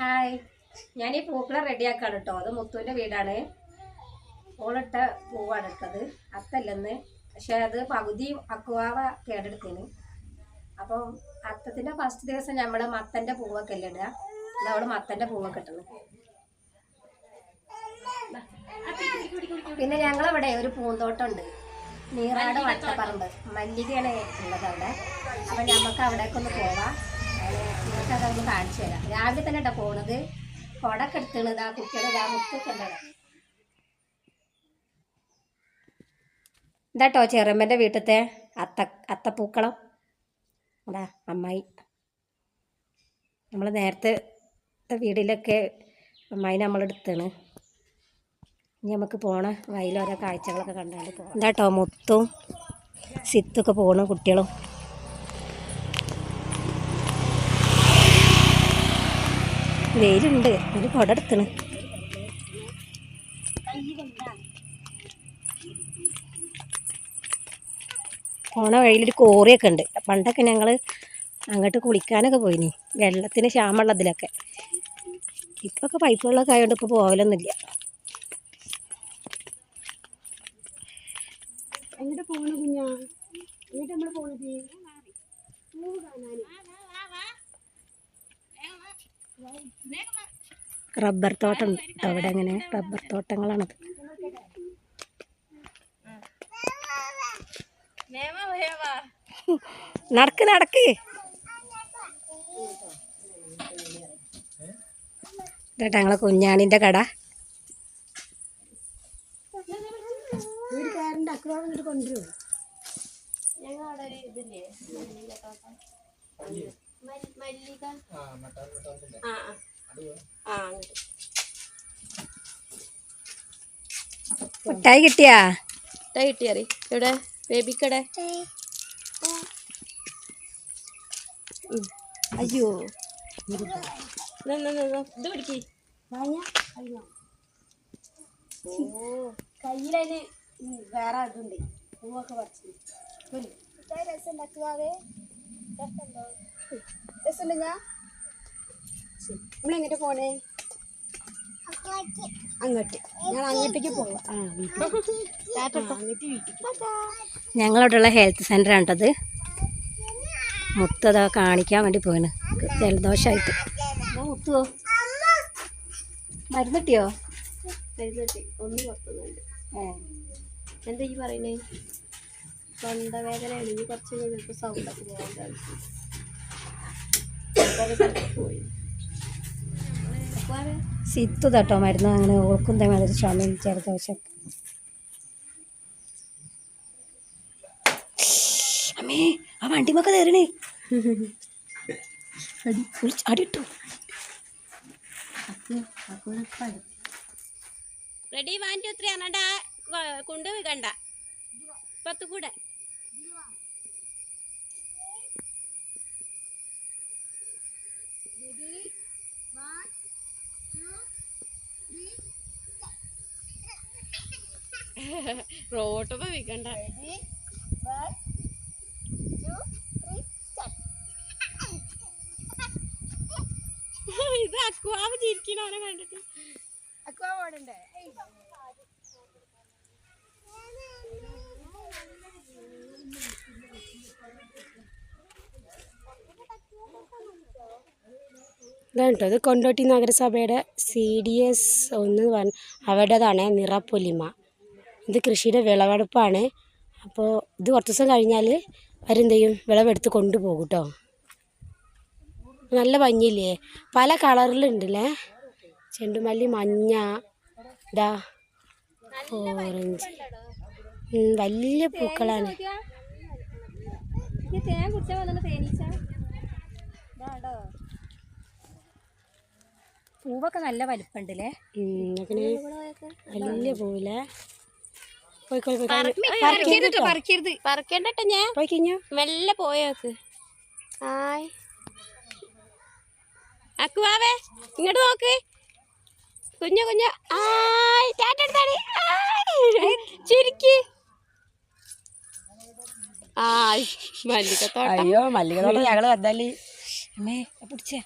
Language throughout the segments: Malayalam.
ഹായ്. ഞാൻ ഈ പൂക്കളെ റെഡിയാക്കാണ് കേട്ടോ അത് മുത്തുവിന്റെ വീടാണ്. ഓളിട്ട പൂവാണ് ഇട്ടത് അത്തല്ലെന്ന്. പക്ഷെ അത് പകുതി അക്കുവാവ കേടെടുത്തിന്. അപ്പം അത്തത്തിന്റെ ഫസ്റ്റ് ദിവസം നമ്മൾ മത്തന്റെ പൂവൊക്കെ അല്ലേ ഇടുക നമ്മൾ മത്തന്റെ പൂവൊക്കെ ഇട്ടത്. പിന്നെ ഞങ്ങളിവിടെ ഒരു പൂന്തോട്ടമുണ്ട്. നീറാട് വട്ടപ്പറമ്പ്. മല്ലികയാണ് ഉള്ളത് അവിടെ. അപ്പം നമുക്ക് അവിടേക്കൊന്ന് പോവാം നിങ്ങൾക്ക് അതൊന്ന് കാണിച്ചു തരാം. രാവിലെ തന്നെ കേട്ടോ പോണത്. കൊടക്കെ എടുത്തുള്ളത് ആ കുട്ടിയുടെ ആ മുത്തൊക്കെ ഉണ്ട് ഇതാട്ടോ ചെറുമ്മന്റെ വീട്ടിലത്തെ അത്ത അത്തപ്പൂക്കളം. അതാ അമ്മായി. നമ്മൾ നേരത്തെ വീടിലൊക്കെ അമ്മായി നമ്മളെടുത്താണ് ഇനി നമുക്ക് പോണ വയലോരോ കാഴ്ചകളൊക്കെ കണ്ടാൽ പോകാം എന്താട്ടോ മുത്തും സിത്തൊക്കെ പോണ കുട്ടികളും. വെയിലുണ്ട്. ഒരു കുട എടുത്തണ്. പോണ വഴിയിലൊരു കോറിയൊക്കെ ഉണ്ട്. പണ്ടൊക്കെ ഞങ്ങൾ അങ്ങോട്ട് കുളിക്കാനൊക്കെ പോയിനി. വെള്ളത്തിന് ക്ഷാമമുള്ളതിലൊക്കെ ഇപ്പൊക്കെ പൈപ്പ് വെള്ളമൊക്കെ ആയതുകൊണ്ട് ഇപ്പോൾ പോകലൊന്നുമില്ല എങ്ങോട്ട് പോണു കുഞ്ഞാ എങ്ങോട്ട് നമ്മൾ പോണത് റബ്ബർ തോട്ടം കേട്ടോ അവിടെ അങ്ങനെ റബ്ബർ തോട്ടങ്ങളാണത് നടക്ക് നടക്ക്. ഇതാ ഞങ്ങളെ കുഞ്ഞാണിന്റെ കട വീട് കയറണ്ട അക്രമം ഇങ്ങോട്ട് കൊണ്ടുവരും മിഠായി കിട്ടിയാ? കിട്ടിയറി ഇവിടെ ബേബിക്കടെ? അയ്യോ. ഇത് പിടിക്ക്. കയ്യിലതിന് വേറെ ഇതുണ്ട്. പൂവൊക്കെ പറിച്ചു. രസമുണ്ടാക്കുവാവേ? രസമുണ്ട്? ഞാൻ. നമ്മളെങ്ങോട്ട് പോണേ? അങ്ങോട്ട്. ഞാൻ അങ്ങോട്ടേക്ക് പോവാം. ആ വീട്ടിൽ. അങ്ങോട്ട്. വീട്ടിലേക്ക് ഞങ്ങളവിടെയുള്ള ഹെൽത്ത് സെന്റർ ആണ്ടത് മുത്തതാ കാണിക്കാൻ വേണ്ടി പോയിന് ജലദോഷമായിട്ട് മുത്തുവോ? മരുന്ന് കിട്ടിയോ കരുതട്ടെ ഒന്ന് എന്താ ഈ പറയുന്നത് തൊണ്ടവേദന ഇനി കുറച്ച് കഴിഞ്ഞപ്പോൾ സൗണ്ടൊക്കെ പോയി. സിത്തു തട്ടോ മരുന്ന് അങ്ങനെ ഓൾക്കും മാതിരി ചുമയും ജലദോഷമൊക്കെ അമ്മേ ആ വണ്ടിമൊക്കെ തരണേ അടി. വിളിച്ച് റെഡി വൺ ടു ത്രീ അണ്ണാ കൊണ്ടുപോയി കണ്ട പത്ത് കൂടെ. റോട്ടൊക്കെ വിൽക്കണ്ട ഇത് അക്കുവാവ് ചിരിക്കണവനെ കണ്ടിട്ട്. അക്വാവ് ഓടണ്ടേ ഇതാണ് കേട്ടോ ഇത് കൊണ്ടോട്ടി നഗരസഭയുടെ സി ഡി എസ് ഒന്ന് അവരുടേതാണ് നിറപ്പൊലിമ ഇത് കൃഷിയുടെ വിളവെടുപ്പാണ്. അപ്പോൾ ഇത് കുറച്ച് ദിവസം കഴിഞ്ഞാൽ അവരെന്ത് ചെയ്യും വിളവെടുത്ത് കൊണ്ടുപോകും കേട്ടോ നല്ല ഭംഗിയില്ലേ? പല കളറിലുണ്ടല്ലേ? ചെണ്ടുമല്ലി മഞ്ഞ ഇതാ ഓറഞ്ച്. വലിയ പൂക്കളാണ്. പൂവൊക്കെ നല്ല അങ്ങനെ വലിയ പൂവില്ലേ പോയി പോയി പോയി പറിക്കരുത് പറക്കേണ്ടട്ടെ ഞാൻ. പോയി കഴിഞ്ഞു? മെല്ലെ പോയോക്ക് അക്കുവാവേ ഇങ്ങോട്ട് നോക്ക്. കുഞ്ഞു കുഞ്ഞു. ആയ് ടാറ്റ ചുരുക്കി ആയ്. ചിരിക്ക്. ആയ് മല്ലികത്തോട്ടം. അയ്യോ മല്ലികത്തോട്ടം ഞങ്ങൾ വന്നാൽ അമ്മേ പിടിച്ചേ.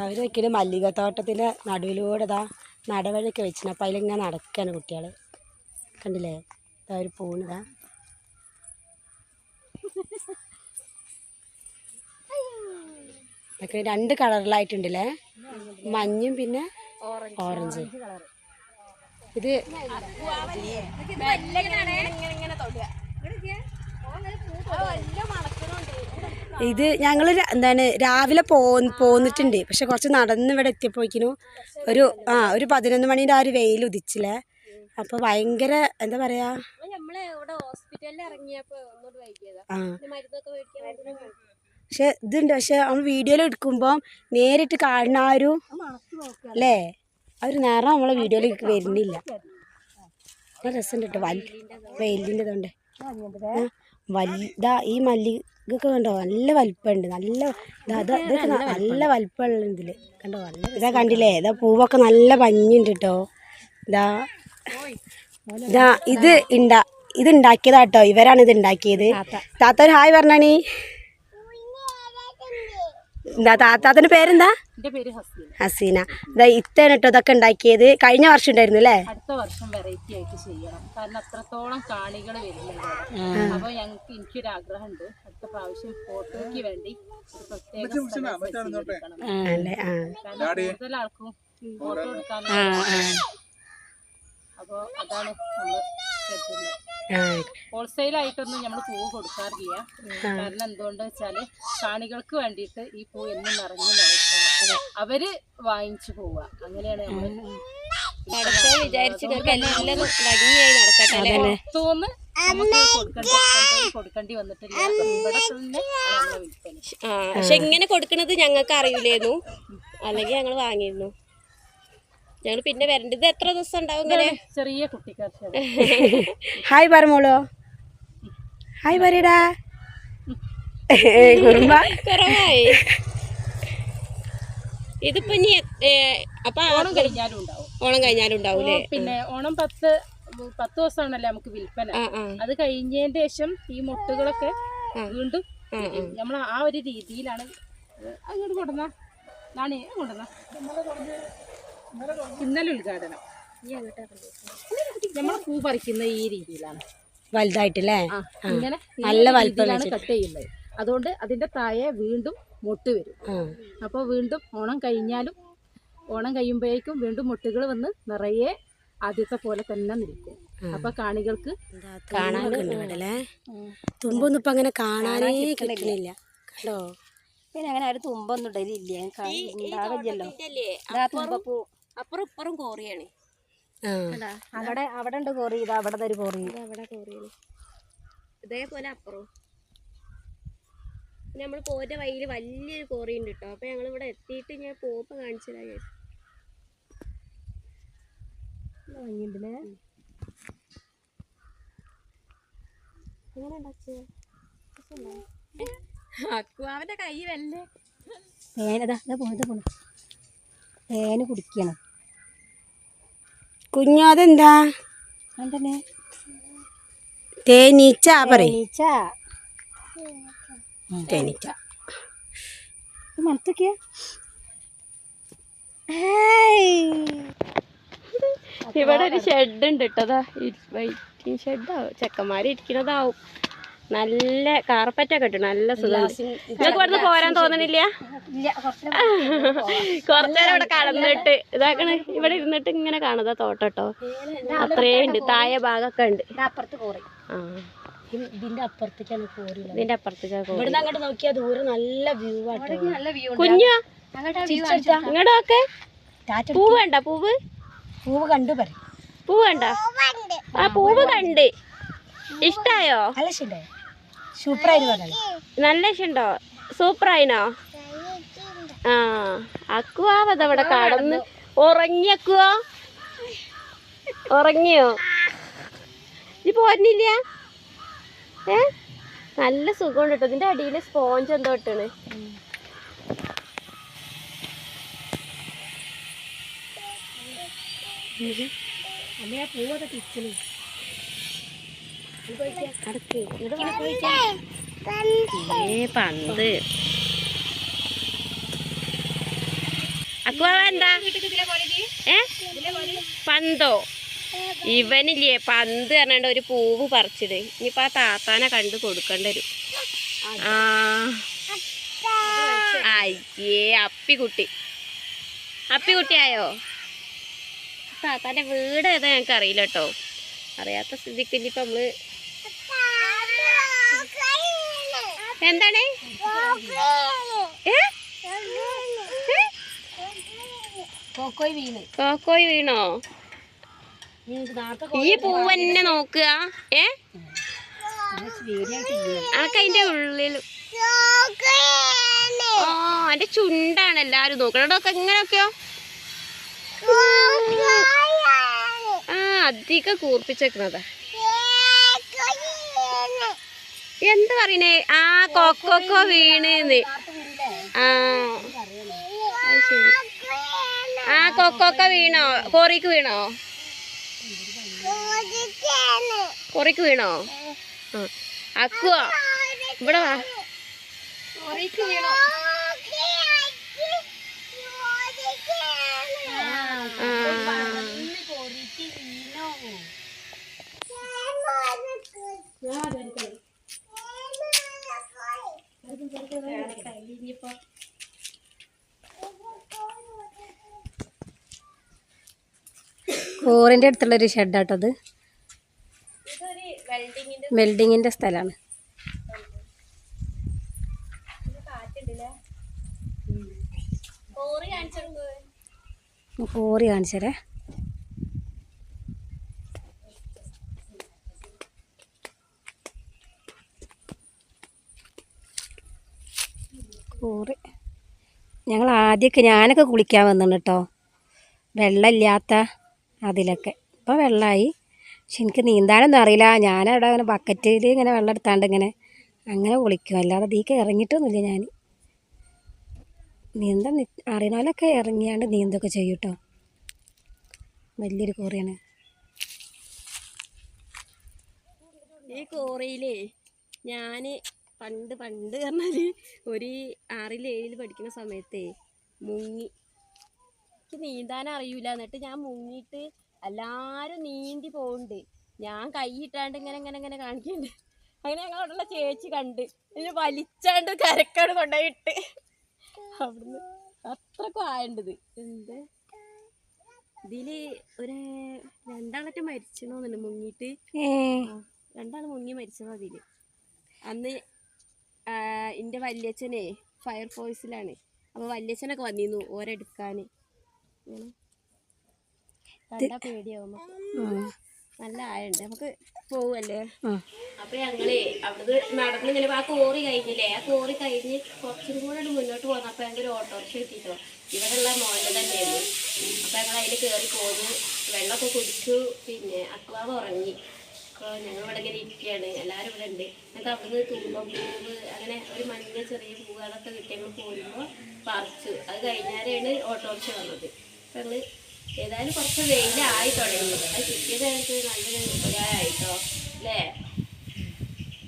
അവർ വെക്കൽ മല്ലികത്തോട്ടത്തിന്റെ നടുവിലൂടെ ഇതാ നടവഴിയൊക്കെ വെച്ചിന്. അപ്പം അതിലിങ്ങനെ നടക്കുകയാണ് കുട്ടികൾ കണ്ടില്ലേ? ഒരു പൂണിതാ ഇതൊക്കെ രണ്ട് കളറിലായിട്ടുണ്ടല്ലേ? മഞ്ഞും പിന്നെ ഓറഞ്ച്. ഇത് ഇത് ഞങ്ങൾ എന്താണ് രാവിലെ പോ പോന്നിട്ടുണ്ട്. പക്ഷെ കുറച്ച് നടന്ന് ഇവിടെ എത്തിയപ്പോഴേക്കിനും ഒരു ആ ഒരു പതിനൊന്ന് മണീന്റെ ആ ഒരു വെയിൽ ഉദിച്ചില്ലേ അപ്പോൾ ഭയങ്കര എന്താ പറയാ? പക്ഷെ ഇതുണ്ട്. പക്ഷെ നമ്മൾ വീഡിയോയിൽ എടുക്കുമ്പോൾ നേരിട്ട് കാണുന്ന ആ ഒരു അല്ലേ? ആ ഒരു നിറം നമ്മളെ വീഡിയോയിൽ വരുന്നില്ല. നല്ല രസമുണ്ട് കേട്ടോ. വെയിലിന്റെ ഇതുണ്ട്. വലുതാ ഈ മല്ലികൊക്കെ കണ്ടോ? നല്ല വലിപ്പമുണ്ട്. നല്ല ഇതൊക്കെ നല്ല വലിപ്പമുള്ള ഇതിൽ. കണ്ടോ? നല്ല ഇതാ കണ്ടില്ലേ? ഇതാ പൂവൊക്കെ നല്ല ഭംഗിയുണ്ട് കേട്ടോ. ഇതാ ഇതാ ഇത് ഉണ്ടാ ഇത് ഉണ്ടാക്കിയതാ കേട്ടോ ഇവരാണ് ഇത് ഉണ്ടാക്കിയത് താത്ത. ഒരു ഹായ് പറഞ്ഞാണീ എന്താ താത്താത്തിന്റെ പേരെന്താ? ഹസീന. ഹസീന. ഇതാ ഇത്തേണ് കേട്ടോ ഇതൊക്കെ ഉണ്ടാക്കിയത് കഴിഞ്ഞ വർഷം ഉണ്ടായിരുന്നു അല്ലേ? അടുത്ത വർഷം വെറൈറ്റി ആയിട്ട് ചെയ്യണം. കാരണം അത്രത്തോളം കാണികൾ വരുന്നുണ്ട് അപ്പൊ ഞങ്ങൾക്ക് എനിക്കൊരു ആഗ്രഹമുണ്ട് അടുത്ത പ്രാവശ്യം ഫോട്ടോയ്ക്ക് വേണ്ടി പ്രത്യേക കൂടുതൽ ആൾക്കും ഫോട്ടോ എടുക്കാൻ ആ ആ അപ്പൊ അതാണ് നമ്മൾ കരുതുന്നത്. ആയിട്ടൊന്നും നമ്മൾ പൂവ് കൊടുക്കാറില്ല. കാരണം എന്തുകൊണ്ട് വെച്ചാൽ കാണികൾക്ക് വേണ്ടിയിട്ട് ഈ പൂ എന്നും നിറഞ്ഞു നടക്കണം അവർ വാങ്ങിച്ചു പോവുക. അങ്ങനെയാണ് നമ്മൾ പുറത്തുനിന്ന് പക്ഷെ ഇങ്ങനെ കൊടുക്കണത് ഞങ്ങൾക്ക് അറിയില്ലായിരുന്നു അല്ലെങ്കിൽ ഞങ്ങൾ വാങ്ങിയിരുന്നു. ഞങ്ങൾ പിന്നെ വരണ്ട ഇത് എത്ര ദിവസം ഉണ്ടാവും ഇങ്ങനെ? ചെറിയ കുട്ടിക്കാർ ഹായ് പറമോളോ. ഹായ് പറയടാ. കുറുമ്പ. കുറവായി. ഇതിപ്പോ ഇനി അപ്പൊ ഓണം കഴിഞ്ഞാലും ഉണ്ടാവും. ഓണം കഴിഞ്ഞാലും ഉണ്ടാവൂലേ പിന്നെ ഓണം പത്ത് പത്ത് ദിവസമാണല്ലേ നമുക്ക് വിൽപ്പന. അത് കഴിഞ്ഞതിന് ശേഷം ഈ മുട്ടുകളൊക്കെ വീണ്ടും. നമ്മൾ ആ. ഒരു രീതിയിലാണ് അങ്ങോട്ട് കൊണ്ടുവന്ന. നാണി കൊണ്ടുവന്ന. ഇന്നലെ ഉദ്ഘാടനം. നമ്മൾ പൂ പറിക്കുന്ന ഈ രീതിയിലാണ്. വലുതായിട്ടല്ലേ? ഇങ്ങനെ നല്ല വലുതാണ് കട്ട് ചെയ്യുന്നത്. അതുകൊണ്ട് അതിന്റെ താഴെ വീണ്ടും മൊട്ട് വരും. അപ്പൊ അപ്പോൾ വീണ്ടും ഓണം കഴിഞ്ഞാലും ഓണം കഴിയുമ്പോഴേക്കും വീണ്ടും മുട്ടുകൾ വന്ന് നിറയെ ആദ്യത്തെ പോലെ തന്നെ നിൽക്കും. അപ്പൊ കാണികൾക്ക് കാണാനൊക്കെ ഉണ്ട് തുമ്പൊന്നും ഇപ്പൊ അങ്ങനെ കാണാനേ കിട്ടുന്നില്ല കണ്ടോ? പിന്നെ അങ്ങനെ ആരും തുമ്പൊന്നും ഇടലില്ല. ഉണ്ടാവില്ലല്ലോ തുമ്പപ്പൂ. അപ്പുറം ഇപ്പുറം കോറിയാണ്. അവിടെ അവിടെ ഉണ്ട് കോറി. ഇത് അവിടെ ഒരു കോറി. അവിടെ കോറിയാണ്. ഇതേപോലെ അപ്പുറം. നമ്മൾ പോറ്റ വഴിയിൽ വലിയൊരു കോറി ഉണ്ട് കേട്ടോ അപ്പൊ ഞങ്ങൾ ഇവിടെ എത്തിയിട്ട് ഞാൻ. പോപ്പ് ഭംഗിയുണ്ടല്ലേ അക്കുവാവിന്റെ കൈ വല്ലേ? തേനതാ പോണത് പോണു തേന് കുടിക്കണം. കുഞ്ഞു അതെന്താ? തേനീച്ച പറയും. തേനീച്ച. മണത്തൊക്കെയാ ഇവിടെ ഒരു ഷെഡ് ഉണ്ട് കേട്ടതാ വൈറ്റിംഗ് ഷെഡാവും ചെക്കന്മാര് ഇരിക്കണതാവും. നല്ല കാർപ്പറ്റൊക്കെ ഇട്ടു നല്ല സുഖം. നിങ്ങൾക്ക് ഇവിടുന്ന് പോരാൻ തോന്നണില്ല? കുറച്ചേരം ഇവിടെ കടന്നിട്ട് ഇതാക്കണ. ഇവിടെ ഇരുന്നിട്ട് ഇങ്ങനെ കാണുതാ തോട്ടോ അത്രേ ഉണ്ട്. താഴെ ഭാഗമൊക്കെ ഉണ്ട്. അപ്പുറത്ത് കോറി. ആ. ഇതിന്റെ അപ്പുറത്തേക്കാണ് കോറി ഇതിന്റെ അപ്പുറത്തേക്ക് ഇവിടുന്ന് അങ്ങോട്ട് നോക്കിയാൽ ദൂരെ നല്ല വ്യൂ ആട്ടോ. നല്ല വ്യൂ കുഞ്ഞു? അങ്ങോട്ട് പൂവ് വേണ്ട പൂവ്? പൂവ് കണ്ടു പറയും. പൂ വേണ്ട ആ പൂവ് കണ്ട്. ഇഷ്ടായോ? അല്ല ശരിയായി സൂപ്പറായിരുന്നു നല്ല ആയിനോ സൂപ്പറായിനോ? ആ അക്കുവാവത അവിടെ കടന്ന് ഉറങ്ങിയക്കുവോ. ഉറങ്ങിയോ? ഈ പോരുന്നില്ല? ഏ? നല്ല സുഖമുണ്ട് കേട്ടോ. ഇതിന്റെ അടിയിൽ സ്പോഞ്ച് എന്തോ ഇട്ടാണ്. അമ്മയാ പൂവൊക്കെ തിരിച്ചു പന്ത്. അക്കുവാവ എന്താ? ഏ? പന്തോ? ഇവനില്ലേ പന്ത് പറഞ്ഞാണ്ട് ഒരു പൂവ് പറിച്ചിട്. ഇനിയിപ്പോ ആ താത്താനെ കണ്ട് കൊടുക്കേണ്ടി വരും. ആ. അയ്യേ അപ്പിക്കുട്ടി. അപ്പിക്കുട്ടിയായോ? താത്താന്റെ വീട് ഏതാ ഞങ്ങൾക്ക് അറിയില്ല കേട്ടോ. അറിയാത്ത സ്ഥിതിക്ക് ഇനിയിപ്പോ നമ്മൾ എന്താണ്? കോക്കോയ് വീണ്. കോക്കോയ് വീണോ? നേരത്തെ ഈ പൂവ് തന്നെ നോക്കുക. ഏ? ശരിയായിട്ടില്ല അനക്ക് അതിന്റെ ഉള്ളിൽ ഓ എന്റെ ചുണ്ടാണ് എല്ലാരും നോക്കണോടൊക്കെ എങ്ങനെയൊക്കെയോ ആ അധികം കൂർപ്പിച്ചേക്കണതാ. എന്ത് പറയണേ? ആ കൊക്കൊക്കെ വീണെന്ന്. ആ. ആ കൊക്കോക്ക വീണോ? കോറിക്ക് വീണോ? കോറിക്ക് വീണോ? അക്കുവോ? ഇവിടെ വാ. ആ കോറിന്റെ അടുത്തുള്ളൊരു ഷെഡാട്ടത് വെൽഡിങ്ങിന്റെ സ്ഥലമാണ് കോറി കാണിച്ചരേ. കോറി ഞങ്ങൾ ആദ്യമൊക്കെ ഞാനൊക്കെ കുളിക്കാൻ വന്നിട്ടോ കേട്ടോ വെള്ളമില്ലാത്ത അതിലൊക്കെ. ഇപ്പോൾ വെള്ളമായി പക്ഷെ എനിക്ക് നീന്താനൊന്നും അറിയില്ല. ഞാനവിടെ അങ്ങനെ ബക്കറ്റിൽ ഇങ്ങനെ വെള്ളം എടുത്താണ്ട് ഇങ്ങനെ അങ്ങനെ കുളിക്കും. അല്ലാതെ ദീക്ക് ഇറങ്ങിയിട്ടൊന്നുമില്ല ഞാൻ നീന്താൻ അറിയണോലൊക്കെ ഇറങ്ങിയാണ്ട് നീന്തൊക്കെ ചെയ്യും കേട്ടോ വലിയൊരു കോറിയാണ്. ഈ കോറിയിലേ ഞാൻ പണ്ട് പണ്ട് പറഞ്ഞാൽ ഒരു ആറിൽ ഏഴിൽ പഠിക്കുന്ന സമയത്തേ മുങ്ങി എനിക്ക് നീന്താൻ അറിയൂല. എന്നിട്ട് ഞാൻ മുങ്ങിയിട്ട് എല്ലാരും നീന്തി പോകുന്നുണ്ട് ഞാൻ കൈയിട്ടാണ്ട് ഇങ്ങനെ ഇങ്ങനെ ഇങ്ങനെ കാണിക്കുന്നുണ്ട്. അങ്ങനെ ഞങ്ങളോടുള്ള ചേച്ചി കണ്ട്. ഇതിന് വലിച്ചാണ്ട് കരക്കാട് കൊണ്ടുപോയിട്ട് അവിടുന്ന് അത്രക്കും ആയണ്ടത് എന്ത്? ഇതിൽ ഒരു രണ്ടാളൊക്കെ മരിച്ചണോന്നുണ്ട് മുങ്ങിയിട്ട്. രണ്ടാൾ മുങ്ങി മരിച്ചത് അതിൽ അന്ന് ഇന്റെ എന്റെ വല്യച്ഛനെ ഫയർഫോഴ്സിലാണ് അപ്പോൾ വല്യച്ഛനൊക്കെ വന്നിരുന്നു ഓരെടുക്കാൻ നല്ല ആയുണ്ട് നമുക്ക് പോവല്ലേ. അപ്പൊ ഞങ്ങളേ അവിടുന്ന് നടന്ന് ഇങ്ങനെ ആ കോറി കഴിഞ്ഞില്ലേ? ആ കോറി കഴിഞ്ഞ് കുറച്ചും കൂടെ മുന്നോട്ട് പോന്നപ്പോ ഞങ്ങൾക്ക് ഒരു ഓട്ടോറിക്ഷ കിട്ടിട്ടോ. ഇവിടെയുള്ള മോനെ തന്നെയായിരുന്നു അപ്പൊ ഞങ്ങൾ അതിൽ കയറി പോന്നു. വെള്ളമൊക്കെ കുടിച്ചു. പിന്നെ അക്വാവ് ഉറങ്ങി. അപ്പോൾ ഞങ്ങൾ ഇവിടെ ഇങ്ങനെ ഇരിക്കുകയാണ്. എല്ലാവരും ഇവിടെ ഉണ്ട്. എന്നിട്ട് അവിടുന്ന് തുമ്പം പൂവ് അങ്ങനെ ഒരു മഞ്ഞ ചെറിയ പൂവുകളൊക്കെ കിട്ടി ഞങ്ങൾ പോരുമ്പോൾ പറിച്ചു. അത് കഴിഞ്ഞാലാണ് ഓട്ടോറിക്ഷ വന്നത്. ഞങ്ങൾ ഏതായാലും കുറച്ച് വെയിലായി തുടങ്ങി. അത് കിട്ടിയത് എനിക്ക് നല്ലൊരു ഉപകാരമായിട്ടോ അല്ലേ?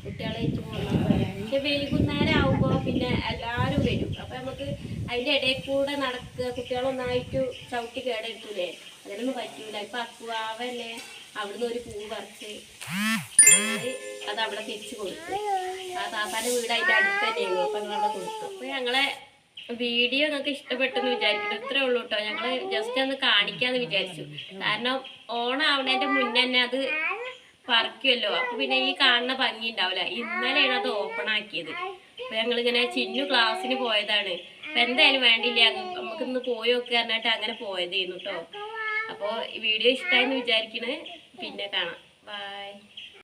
കുട്ടികളായിട്ട് പോകുന്നത് എന്റെ വൈകുന്നേരം ആവുമ്പോൾ പിന്നെ എല്ലാവരും വരും. അപ്പം നമുക്ക് അതിന്റെ ഇടയിൽ കൂടെ നടക്കുക കുട്ടികളൊന്നായിട്ട് ചവിട്ടി കേടെടുത്തൂലേ? അതിനൊന്നും പറ്റൂല. ഇപ്പം അക്കുവാവല്ലേ അവിടുന്ന് ഒരു പൂ പറിച്ച് അത് അവിടെ തിരിച്ചു കൊടുത്തു. ആ താത്താന്റെ വീടായിട്ട് അടുത്ത് തന്നെയായിരുന്നു. അപ്പം ഞങ്ങൾ അവിടെ കൊടുത്തു. അപ്പോൾ ഞങ്ങളെ വീഡിയോ നിങ്ങൾക്ക് ഇഷ്ടപ്പെട്ടെന്ന് വിചാരിക്കുന്നു ഇത്രേ ഉള്ളൂ കേട്ടോ. ഞങ്ങൾ ജസ്റ്റ് ഒന്ന് കാണിക്കാന്ന് വിചാരിച്ചു. കാരണം ഓണം മുന്നേ തന്നെ അത് പറിക്കുമല്ലോ അപ്പൊ പിന്നെ ഈ കാണുന്ന ഭംഗി ഉണ്ടാവില്ല. ഇന്നലെയാണ് അത് ഓപ്പൺ ആക്കിയത്. അപ്പൊ ഞങ്ങളിങ്ങനെ ചിന്നു ക്ലാസ്സിന് പോയതാണ്. അപ്പൊ എന്തായാലും വേണ്ടില്ല നമുക്ക് ഇന്ന് പോയി നോക്കുക പറഞ്ഞിട്ട് അങ്ങനെ പോയതായിരുന്നു കേട്ടോ. അപ്പോൾ വീഡിയോ ഇഷ്ടമായെന്ന് വിചാരിക്കണേ. പിന്നെ കാണാം. ബൈ